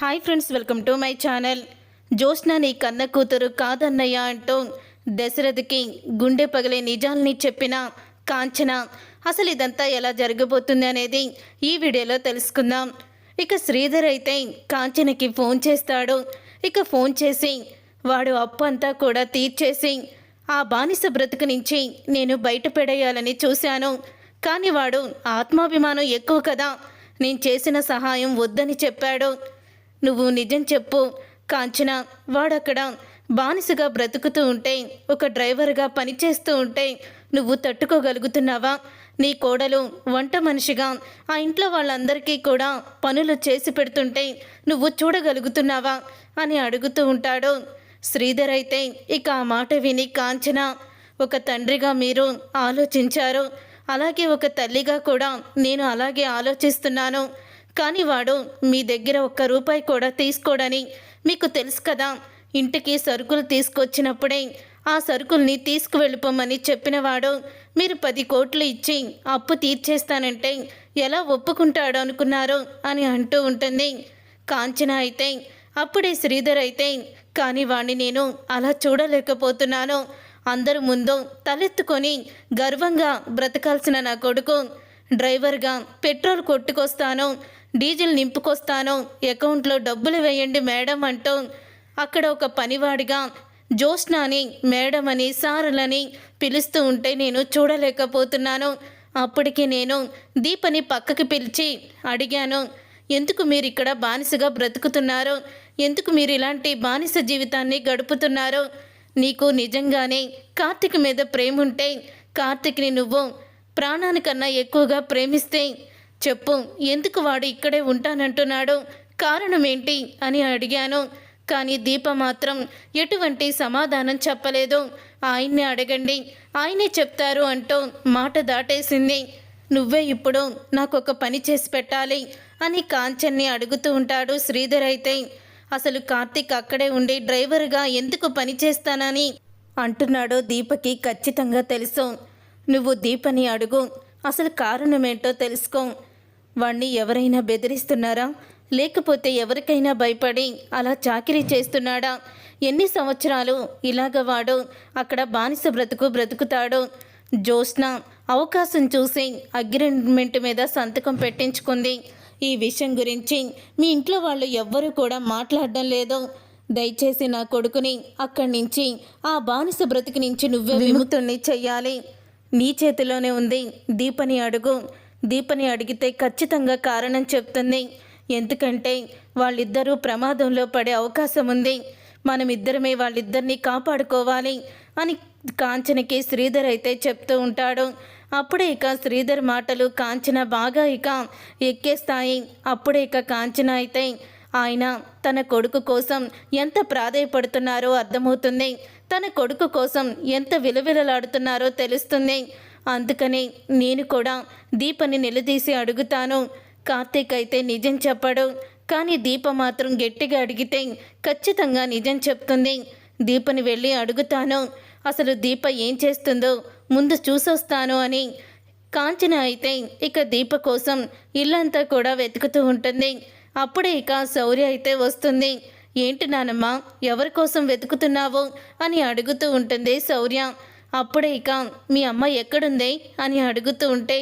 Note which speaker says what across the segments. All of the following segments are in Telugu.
Speaker 1: Hi friends welcome to my channel Jyotsna నీ కన్న కూతురు కాదన్నయ్య అంటూ దశరథకి గుండె పగిలే నిజాల్ని చెప్పిన కాంచన. అసలు ఇదంతా ఎలా జరగబోతుంది అనేది ఈ వీడియోలో తెలుసుకుందాం. ఇక శ్రీధర్ అయితే కాంచనకి ఫోన్ చేస్తాడు. ఇక ఫోన్ చేసి వాడు అప్పు అంతా కూడా తీర్చేసి ఆ బానిస బ్రతుకు నుంచి నేను బయటపడేయాలని చూశాను. కానీ వాడు ఆత్మాభిమానం ఎక్కువ కదా. నేను చేసిన సహాయం వద్దని చెప్పాడు. నువ్వు నిజం చెప్పు. కాంచన వాడక్కడ బానిసగా బ్రతుకుతూ ఉంటే ఒక డ్రైవర్గా పనిచేస్తూ ఉంటే నువ్వు తట్టుకోగలుగుతున్నావా? నీ కోడలు వంట మనిషిగా ఆ ఇంట్లో వాళ్ళందరికీ కూడా పనులు చేసి పెడుతుంటే నువ్వు చూడగలుగుతున్నావా? అని అడుగుతూ ఉంటాడు. శ్రీధర్ అయితే ఇక ఆ మాట విని కాంచన ఒక తండ్రిగా మీరు ఆలోచించారు. అలాగే ఒక తల్లిగా కూడా నేను అలాగే ఆలోచిస్తున్నాను. కానీ వాడు మీ దగ్గర ఒక్క రూపాయి కూడా తీసుకోడని మీకు తెలుసు కదా. ఇంటికి సరుకులు తీసుకొచ్చినప్పుడే ఆ సరుకుల్ని తీసుకువెళ్ళిపోమని చెప్పినవాడు మీరు పది కోట్లు ఇచ్చి అప్పు తీర్చేస్తానంటే ఎలా ఒప్పుకుంటాడు అనుకున్నారు అని అంటూ ఉంటుంది. కాంచన అయితే అప్పుడే శ్రీధర్ అయితే కానీ వాణ్ణి నేను అలా చూడలేకపోతున్నాను. అందరు ముందు తలెత్తుకొని గర్వంగా బ్రతకాల్సిన నా కొడుకు డ్రైవర్గా పెట్రోల్ కొట్టుకొస్తాను. డీజిల్ నింపుకొస్తాను. అకౌంట్లో డబ్బులు వేయండి మేడం అంటూ అక్కడ ఒక పనివాడిగా జ్యోత్స్నాని మేడం అని సారులని పిలుస్తూ ఉంటే నేను చూడలేకపోతున్నాను. అప్పటికి నేను దీపని పక్కకి పిలిచి అడిగాను ఎందుకు మీరు ఇక్కడ బానిసగా బ్రతుకుతున్నారు? ఎందుకు మీరు ఇలాంటి బానిస జీవితాన్ని గడుపుతున్నారు? నీకు నిజంగానే కార్తిక్ మీద ప్రేమ ఉంటే కార్తిక్ని నువ్వు ప్రాణానికన్నా ఎక్కువగా ప్రేమిస్తే చెప్పు ఎందుకు వాడు ఇక్కడే ఉంటానంటున్నాడు? కారణం ఏంటి అని అడిగాను. కానీ దీప మాత్రం ఎటువంటి సమాధానం చెప్పలేదు. ఆయన్ని అడగండి. ఆయనే చెప్తారు అంటూ మాట దాటేసింది. నువ్వే ఇప్పుడు నాకు ఒక పని చేసి పెట్టాలి అని కాంచన్ని అడుగుతూ ఉంటాడు శ్రీధర్ అయితే. అసలు కార్తీక్ అక్కడే ఉండి డ్రైవర్గా ఎందుకు పని చేస్తానని అంటున్నాడో దీపకి ఖచ్చితంగా తెలుసు. నువ్వు దీపని అడుగు. అసలు కారణమేంటో తెలుసుకో. వాణ్ణి ఎవరైనా బెదిరిస్తున్నారా? లేకపోతే ఎవరికైనా భయపడి అలా చాకిరీ చేస్తున్నాడా? ఎన్ని సంవత్సరాలు ఇలాగ వాడు అక్కడ బానిస బ్రతుకు బ్రతుకుతాడు? జ్యోత్స్న అవకాశం చూసి అగ్రిమెంట్ మీద సంతకం పెట్టించుకుంది. ఈ విషయం గురించి మీ ఇంట్లో వాళ్ళు ఎవ్వరూ కూడా మాట్లాడడం లేదు. దయచేసి నా కొడుకుని అక్కడి నుంచి ఆ బానిస బ్రతికి నుంచి నువ్వే విముక్తుణ్ణి చెయ్యాలి. నీ చేతిలోనే ఉంది దీపని అడుగు. దీపని అడిగితే ఖచ్చితంగా కారణం చెప్తుంది. ఎందుకంటే వాళ్ళిద్దరూ ప్రమాదంలో పడే అవకాశం ఉంది. మనమిద్దరమే వాళ్ళిద్దరినీ కాపాడుకోవాలి అని కాంచనకి శ్రీధర్ అయితే చెప్తూ ఉంటాడు. అప్పుడే ఇక శ్రీధర్ మాటలు కాంచన బాగా ఇక ఎక్కేస్తాయి. అప్పుడే ఇక కాంచన అయితే ఆయన తన కొడుకు కోసం ఎంత ప్రాధాయపడుతున్నారో అర్థమవుతుంది. తన కొడుకు కోసం ఎంత విలువిలలాడుతున్నారో తెలుస్తుంది. అందుకని నేను కూడా దీపని నిలదీసి అడుగుతాను. కార్తీక్ అయితే నిజం చెప్పడు. కానీ దీప మాత్రం గట్టిగా అడిగితే ఖచ్చితంగా నిజం చెప్తుంది. దీపని వెళ్ళి అడుగుతాను. అసలు దీప ఏం చేస్తుందో ముందు చూసొస్తాను అని. కాంచన అయితే ఇక దీప కోసం ఇల్లంతా కూడా వెతుకుతూ ఉంటుంది. అప్పుడే ఇక శౌర్య అయితే వస్తుంది. ఏంటి నానమ్మ ఎవరి కోసం వెతుకుతున్నావు? అని అడుగుతూ ఉంటుంది శౌర్య. అప్పుడే ఇక మీ అమ్మ ఎక్కడుంది అని అడుగుతూ ఉంటే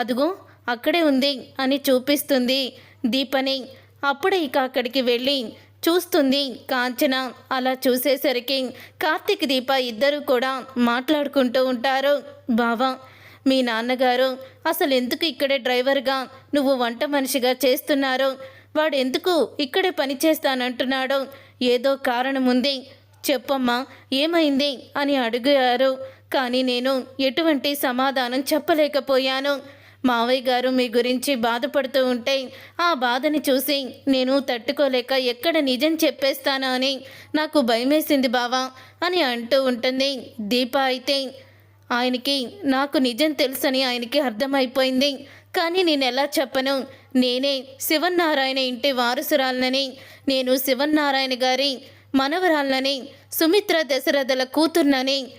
Speaker 1: అదుగో అక్కడే ఉంది అని చూపిస్తుంది దీపని. అప్పుడే ఇక అక్కడికి వెళ్ళి చూస్తుంది కాంచన. అలా చూసేసరికి కార్తీక్ దీప ఇద్దరు కూడా మాట్లాడుకుంటూ ఉంటారు. బావా మీ నాన్నగారు అసలు ఎందుకు ఇక్కడే డ్రైవర్గా నువ్వు వంట మనిషిగా చేస్తున్నారు వాడు ఎందుకు ఇక్కడే పని చేస్తానంటున్నాడో ఏదో కారణం ఉంది. చెప్పమ్మా ఏమైంది? అని అడిగారు. కానీ నేను ఎటువంటి సమాధానం చెప్పలేకపోయాను. మావయ్య గారు మీ గురించి బాధపడుతూ ఉంటే ఆ బాధని చూసి నేను తట్టుకోలేక ఎక్కడ నిజం చెప్పేస్తానా అని నాకు భయమేసింది బావా అని అంటూ ఉంటుంది. దీప అయితే ఆయనకి నాకు నిజం తెలుసని ఆయనకి అర్థమైపోయింది. కానీ నేను ఎలా చెప్పను? నేనే శివన్నారాయణ ఇంటి వారసురాలనని. నేను శివన్నారాయణ గారి మనవరాళ్ళని సుమిత్ర దశరథల కూతుర్నని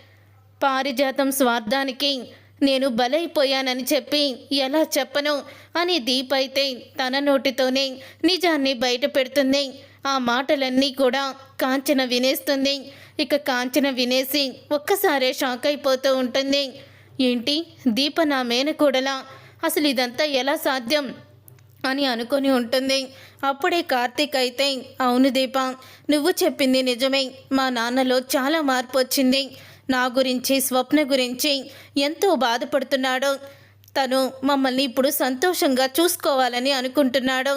Speaker 1: పారిజాతం స్వార్థానికి నేను బలైపోయానని చెప్పి ఎలా చెప్పను? అని దీప్ అయితే తన నోటితోనే నిజాన్ని బయట పెడుతుంది. ఆ మాటలన్నీ కూడా కాంచన వినేస్తుంది. ఇక కాంచన వినేసి ఒక్కసారే షాక్ అయిపోతూ ఉంటుంది. ఏంటి? దీప నా మేనకూడలా? అసలు ఇదంతా ఎలా సాధ్యం? అని అనుకొని ఉంటుంది. అప్పుడే కార్తీక్ అయితే అవును దీప నువ్వు చెప్పింది నిజమే. మా నాన్నలో చాలా మార్పు వచ్చింది. నా గురించి స్వప్న గురించి ఎంతో బాధపడుతున్నాడు. తను మమ్మల్ని ఇప్పుడు సంతోషంగా చూసుకోవాలని అనుకుంటున్నాడు.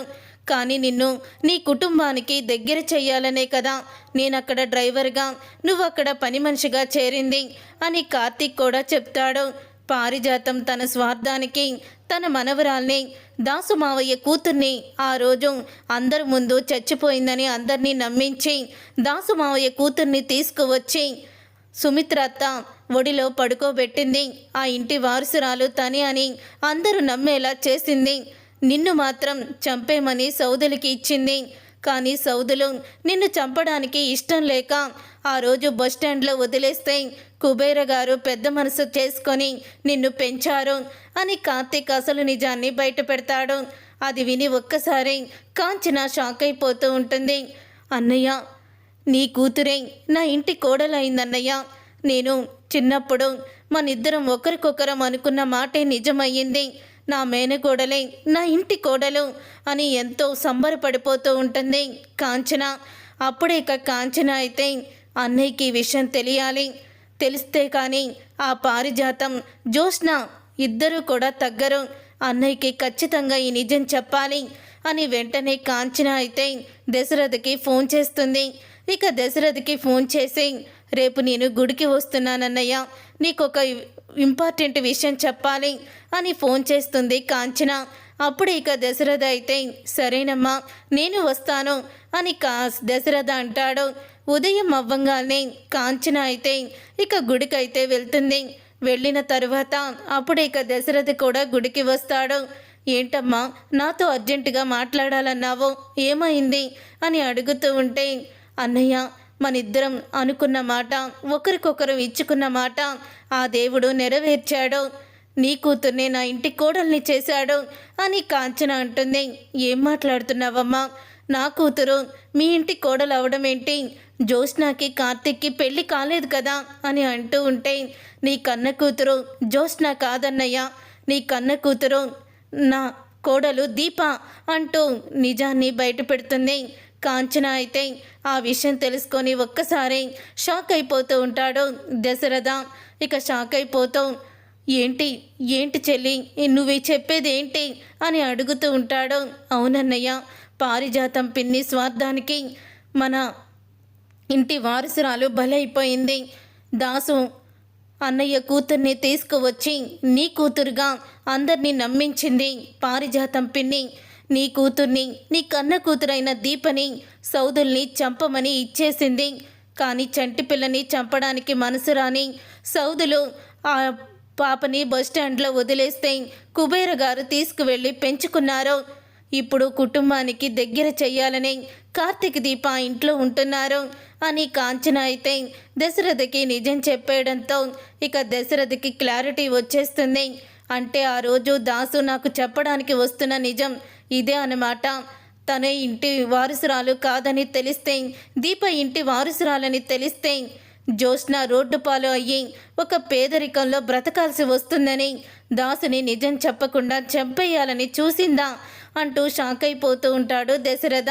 Speaker 1: కానీ నిన్ను నీ కుటుంబానికి దగ్గర చెయ్యాలనే కదా. నేను అక్కడ డ్రైవర్గా నువ్వు అక్కడ పని మనిషిగా చేరింది అని కార్తీక్ కూడా చెప్తాడు. పారిజాతం తన స్వార్థానికి తన మనవరాల్ని దాసు మావయ్య కూతుర్ని ఆ రోజు అందరి ముందు చచ్చిపోయిందని అందరినీ నమ్మించి దాసు మావయ్య కూతుర్ని తీసుకువచ్చి సుమిత్రత్త ఒడిలో పడుకోబెట్టింది. ఆ ఇంటి వారసురాలు తనే అని అందరూ నమ్మేలా చేసింది. నిన్ను మాత్రం చంపేమని సౌదులకి ఇచ్చింది. కానీ సౌదులు నిన్ను చంపడానికి ఇష్టం లేక ఆ రోజు బస్టాండ్లో వదిలేస్తే కుబేర గారు పెద్ద మనసు చేసుకొని నిన్ను పెంచారు అని కార్తీక్ అసలు నిజాన్ని బయట పెడతాడు. అది విని ఒక్కసారి కాంచన షాక్ అయిపోతూ ఉంటుంది. అన్నయ్య నీ కూతురే నా ఇంటి కోడలైందన్నయ్య. నేను చిన్నప్పుడు మనిద్దరం ఒకరికొకరం అనుకున్న మాటే నిజమయ్యింది. నా మేనకోడలే నా ఇంటి కోడలు అని ఎంతో సంబరపడిపోతూ ఉంటుంది కాంచన. అప్పుడే ఇక కాంచన అయితే అన్నయ్యకి విషయం తెలియాలి. తెలిస్తే కానీ ఆ పారిజాతం జ్యోష్ణ ఇద్దరూ కూడా తగ్గరు. అన్నయ్యకి ఖచ్చితంగా ఈ నిజం చెప్పాలి అని వెంటనే కాంచన అయితే దశరథకి ఫోన్ చేస్తుంది. ఇక దశరథకి ఫోన్ చేసి రేపు నేను గుడికి వస్తున్నానన్నయ్య నీకు ఒక ఇంపార్టెంట్ విషయం చెప్పాలి అని ఫోన్ చేస్తుంది కాంచన. అప్పుడు ఇక దశరథ అయితే సరేనమ్మా నేను వస్తాను అని కా దశరథ అంటాడు. ఉదయం అవ్వంగానే కాంచన అయితే ఇక గుడికైతే వెళ్తుంది. వెళ్ళిన తరువాత అప్పుడు ఇక దశరథ కూడా గుడికి వస్తాడు. ఏంటమ్మా నాతో అర్జెంటుగా మాట్లాడాలన్నావు ఏమైంది? అని అడుగుతూ ఉంటే అన్నయ్య మనిద్దరం అనుకున్న మాట ఒకరికొకరు ఇచ్చుకున్న మాట ఆ దేవుడు నెరవేర్చాడు. నీ కూతుర్నే నా ఇంటి కోడల్ని చేశాడు అని కాంచన అంటుంది. ఏం మాట్లాడుతున్నావమ్మా? నా కూతురు మీ ఇంటి కోడలు అవడం ఏంటి జ్యోత్స్నాకి కార్తిక్కి పెళ్ళి కాలేదు కదా అని అంటూ ఉంటే నీ కన్న కూతురు జ్యోత్స్న కాదన్నయ్య. నీ కన్న కూతురు నా కోడలు దీప అంటూ నిజాన్ని బయట పెడుతుంది కాంచన అయితే ఆ విషయం తెలుసుకొని ఒక్కసారి షాక్ అయిపోతూ ఉంటాడు దశరథ. ఇక షాక్ అయిపోతూ ఏంటి? ఏంటి చెల్లి? నువ్వు చెప్పేది ఏంటి? అని అడుగుతూ ఉంటాడు. అవునన్నయ్య పారిజాతం పిన్ని స్వార్థానికి మన ఇంటి వారసురాలు బలైపోయింది. దాసు అన్నయ్య కూతుర్ని తీసుకువచ్చి నీ కూతురుగా అందరినీ నమ్మించింది పారిజాతం పిన్ని. నీ కూతుర్ని నీ కన్న కూతురైన దీపని సౌదుల్ని చంపమని ఇచ్చేసింది. కానీ చంటి పిల్లని చంపడానికి మనసు రాని సౌదులు ఆ పాపని బస్టాండ్లో వదిలేస్తే కుబేర గారు తీసుకువెళ్ళి పెంచుకున్నారు. ఇప్పుడు కుటుంబానికి దగ్గర చెయ్యాలని కార్తీక్ దీప ఇంట్లో ఉంటున్నారు అని కాంచన అయితే దశరథకి నిజం చెప్పేయడంతో ఇక దశరథకి క్లారిటీ వచ్చేస్తుంది. అంటే ఆ రోజు దాసు నాకు చెప్పడానికి వస్తున్న నిజం ఇదే అన్నమాట. తన ఇంటి వారసురాలు కాదని తెలిస్తే దీప ఇంటి వారసురాలని తెలిస్తే జ్యోత్స్న రోడ్డు పాలు అయ్యి ఒక పేదరికంలో బ్రతకాల్సి వస్తుందని దాసుని నిజం చెప్పకుండా చంపేయాలని చూసిందా అంటూ షాక్ అయిపోతూ ఉంటాడు దశరథ.